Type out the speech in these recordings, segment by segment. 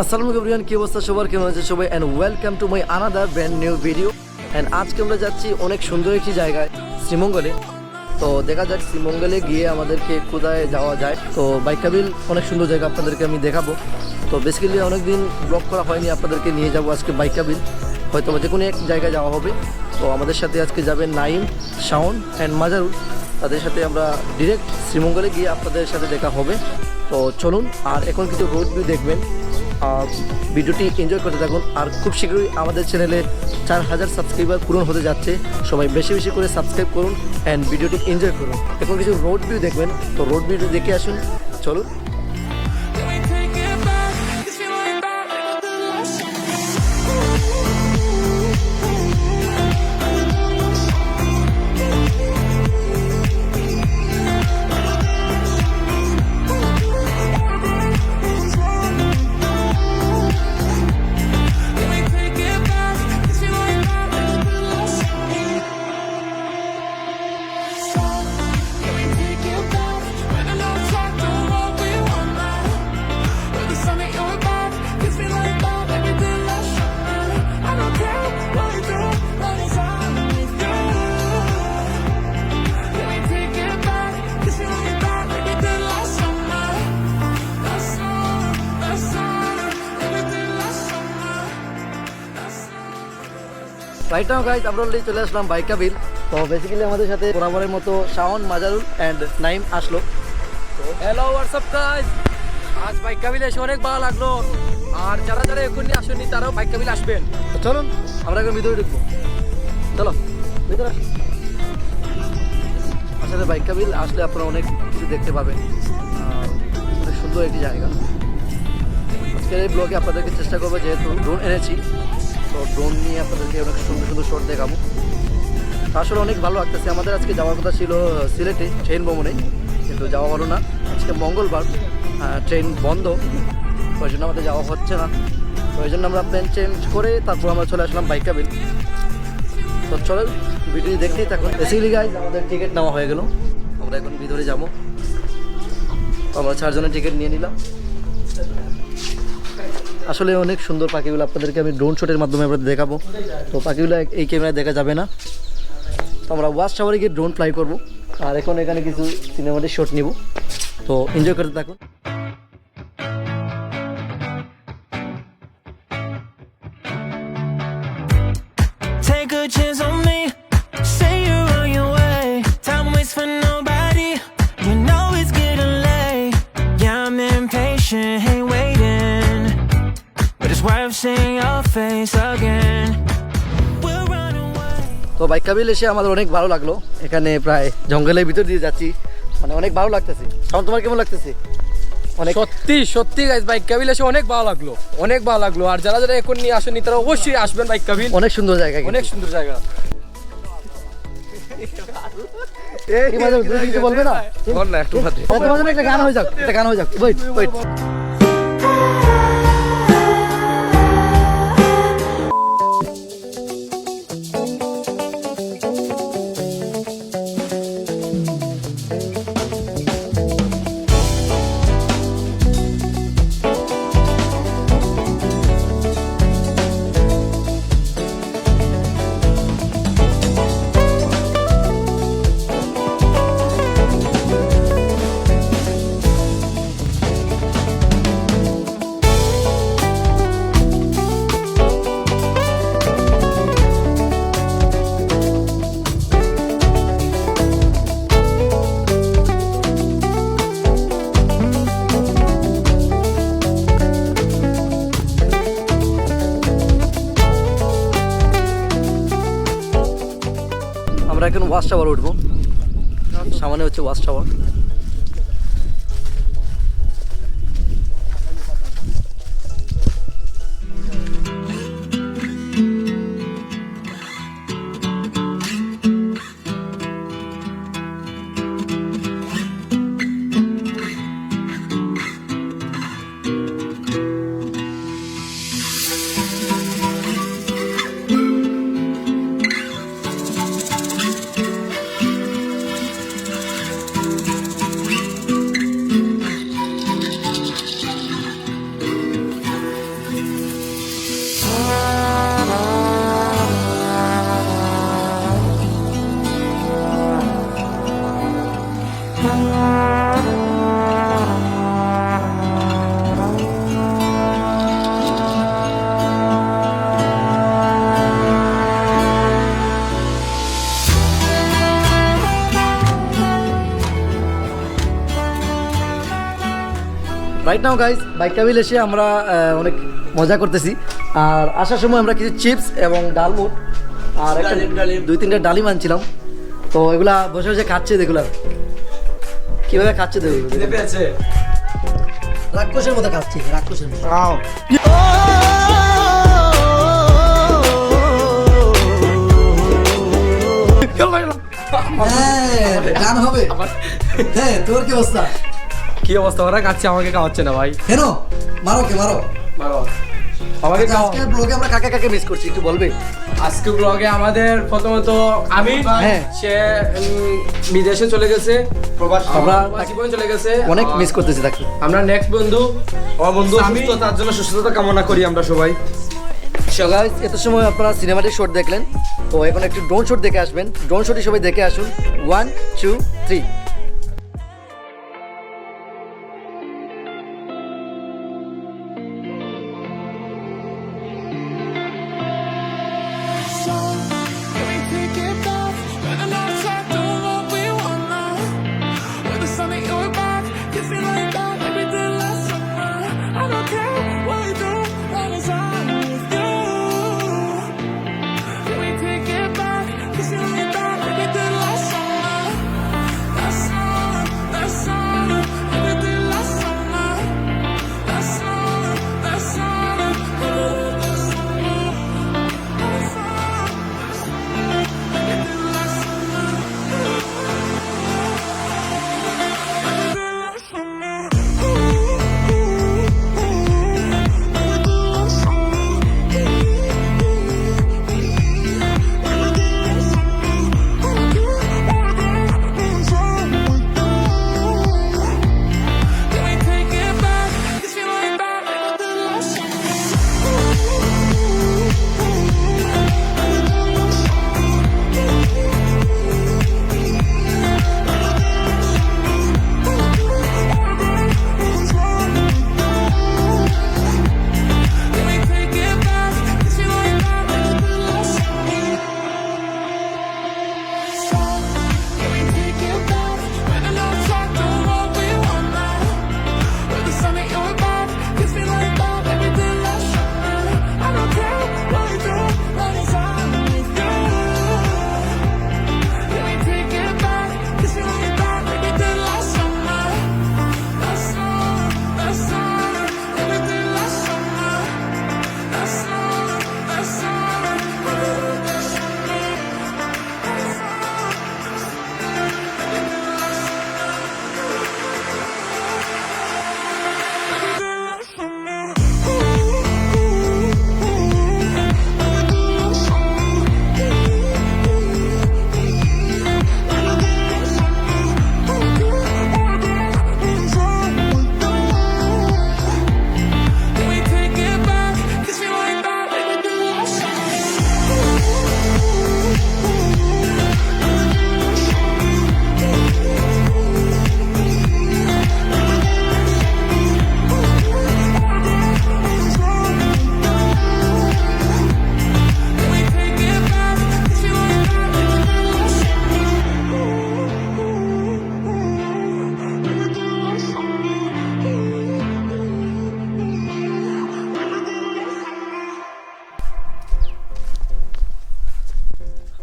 আসসালামু আলাইকুম কি অবস্থা? সবার কেমন আছে সবাই? And welcome to my another brand new video and আজকে আমরা যাচ্ছি অনেক সুন্দর একটি জায়গায়, শ্রীমঙ্গলে। তো দেখা যাক শ্রীমঙ্গলে গিয়ে আমাদেরকে কোথায় যাওয়া যায়। তো বাইকাবিল অনেক সুন্দর জায়গা আপনাদেরকে আমি দেখাবো। তো বেসিক্যালি অনেকদিন ব্লগ করা হয়নি, আপনাদেরকে নিয়ে যাব আজকে বাইকাবিল হয়তো যে কোনো এক জায়গায় যাওয়া হবে। তো আমাদের সাথে আজকে যাবে নাইম শাওন অ্যান্ড মাজারুল। তাদের সাথে আমরা ডিরেক্ট শ্রীমঙ্গলে গিয়ে আপনাদের সাথে দেখা হবে। তো চলুন, আর এখন কিছু রোড ভিউ দেখবেন। ভিডিওটি এনজয় করতে থাকুন। আর খুব শীঘ্রই আমাদের চ্যানেলে চার হাজার সাবস্ক্রাইবার পূরণ হতে যাচ্ছে। সবাই বেশি বেশি করে সাবস্ক্রাইব করুন অ্যান্ড ভিডিওটি এনজয় করুন। এখন কিছু রোড ভিউ দেখবেন। তো রোড ভিউ দেখে আসুন। চলুন। রাইট নাও গাইজ আমরা অলরেডি চলে আসলাম বাইকাবিল। তো বেসিক্যালি আমাদের সাথে বরাবরের মতো শাওন, মাজারুল অ্যান্ড নাইম আসলো। হ্যালো হোয়াটসঅ্যাপ গাইস আজ বাইক কাবিল এসে অনেক ভালো লাগল। আর যারা যারা এখনই আসেননি, তারাও বাইক কাবিল আসবেন। তো চলুন, আমরা এখন ভিতরে ঢুকবো। চলো, ভিতরে। আসলে বাইকাবিল আসলে আপনারা অনেক কিছু দেখতে পাবেন। অনেক সুন্দর একটি জায়গা। আজকের এই ব্লগে আপনাদেরকে চেষ্টা করব, যেহেতু ড্রোন এনেছি তো ড্রোন নিয়ে আপনাদেরকে অনেক সুন্দর সুন্দর শট দেখাবো। আসলে অনেক ভালো লাগতেছে। আমাদের আজকে যাওয়ার কথা ছিল সিলেটে ট্রেন ভ্রমণে। কিন্তু যাওয়া হলো না। আজকে মঙ্গলবার ট্রেন বন্ধ। ওই জন্য আমাদের যাওয়া হচ্ছে না। ওই জন্য আমরা প্ল্যান চেঞ্জ করে তারপর আমরা চলে আসলাম বাইকাবিল তো চলেন ভিডিও দেখতেই থাকুন। বেসিক্যালি গাইজ আমাদের টিকিট নেওয়া হয়ে গেল। আমরা এখন ভিতরে যাব। আমরা চারজনের টিকিট নিয়ে নিলাম। আসলে অনেক সুন্দর পাখিগুলো আপনাদেরকে আমি ড্রোন শটের মাধ্যমে আমরা দেখাবো। তো পাখিগুলো এই ক্যামেরায় দেখা যাবে না। তো আমরা ওয়াশ টাওয়ারে গিয়ে ড্রোন ফ্লাই করব। আর এখন এখানে কিছু সিনেমাটিক শট নিব। তো এনজয় করতে থাকুন। তো বাইক কাবিল এসে আমাদের অনেক ভালো লাগল এখানে প্রায় জঙ্গলের ভিতর দিয়ে যাচ্ছি মানে অনেক ভালো লাগতেছে কারণ তোমার কেমন লাগতেছে অনেক সত্যি সত্যি বাইক কাবিল এসে অনেক ভালো লাগল অনেক ভালো লাগল আর যারা যারা এখনই আসেননি তারা অবশ্যই আসবেন বাইক কাবিল অনেক সুন্দর জায়গা অনেক সুন্দর জায়গা বলবে না একটা গান হয়ে যাক একটা গান হয়ে যাক ওয়েট ওয়েট আমরা এখন ওয়াশ টাওয়ার উঠবো। সামনে হচ্ছে watch tower. Right now guys Baikabil এসে আমরা অনেক মজা করতেছি। আর আসার সময় আমরা কিছু চিপস এবং ডালমুট আর একটা দুই তিনটা ডালিম আনছিলাম। তো এগুলা বসে বসে খাচ্ছে দেখুলা। কীভাবে খাচ্ছে দেখুন রাক্ষসের মতো খাচ্ছে রাক্ষসের মতো। হ্যাঁ গান হবে। হ্যাঁ তোর কি অবস্থা? কি অবস্থা? ওরা খাচ্ছে আমাকে খাওয়াচ্ছে না ভাই। কেন মারো কে মারো। মারো। আমাকে আচ্ছা, খাও আজকের ব্লগে আমরা কাকে কাকে মিস করছি একটু বলবে? আজকে ব্লগে আমাদের প্রথমত আমি হ্যাঁ। সে উম, বিদেশে চলে গেছে। প্রবাস আমরা জীবনে চলে গেছে। অনেক মিস করতেছি তাকে আমরা নেক্সট বন্ধু। আমার বন্ধু সুস্থ তার জন্য সুস্থতা কামনা করি আমরা সবাই। Guys, এত সময় আপনারা সিনেমাটিক শট দেখলেন। তো এখন একটু ড্রোন শট দেখে আসবেন। ড্রোন শটই সবাই দেখে আসুন। ওয়ান টু থ্রি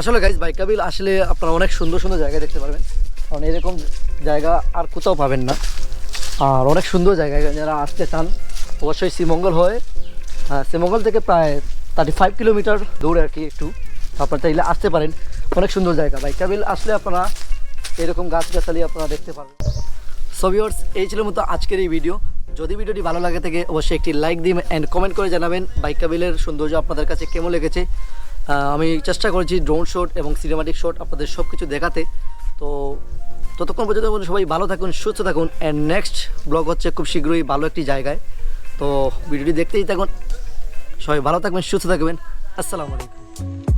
আসলে গাইজ বাইকাবিল আসলে আপনারা অনেক সুন্দর সুন্দর জায়গা দেখতে পারবেন। কারণ এরকম জায়গা আর কোথাও পাবেন না। আর অনেক সুন্দর জায়গা, যারা আসতে চান, অবশ্যই শ্রীমঙ্গল হয়ে শ্রীমঙ্গল থেকে প্রায় থার্টি ফাইভ কিলোমিটার দূরে আর কি একটু। আপনারা চাইলে আসতে পারেন। অনেক সুন্দর জায়গা। বাইকাবিল আসলে আপনারা এরকম গাছগাছালি আপনারা দেখতে পারবেন। সবিওর্স এই ছিল মতো আজকের এই ভিডিও যদি ভিডিওটি ভালো লাগে থাকে, অবশ্যই একটি লাইক দিন অ্যান্ড কমেন্ট করে জানাবেন। বাইক কাবিলের সৌন্দর্য আপনাদের কাছে কেমন লেগেছে? আমি চেষ্টা করেছি ড্রোন শট এবং সিনেমাটিক শট আপনাদের সব কিছু দেখাতে। তো ততক্ষণ পর্যন্ত সবাই ভালো থাকুন, সুস্থ থাকুন অ্যান্ড নেক্সট ব্লগ হচ্ছে খুব শীঘ্রই ভালো একটি জায়গায়। তো ভিডিওটি দেখতেই থাকুন। সবাই ভালো থাকবেন, সুস্থ থাকবেন। আসসালামু আলাইকুম।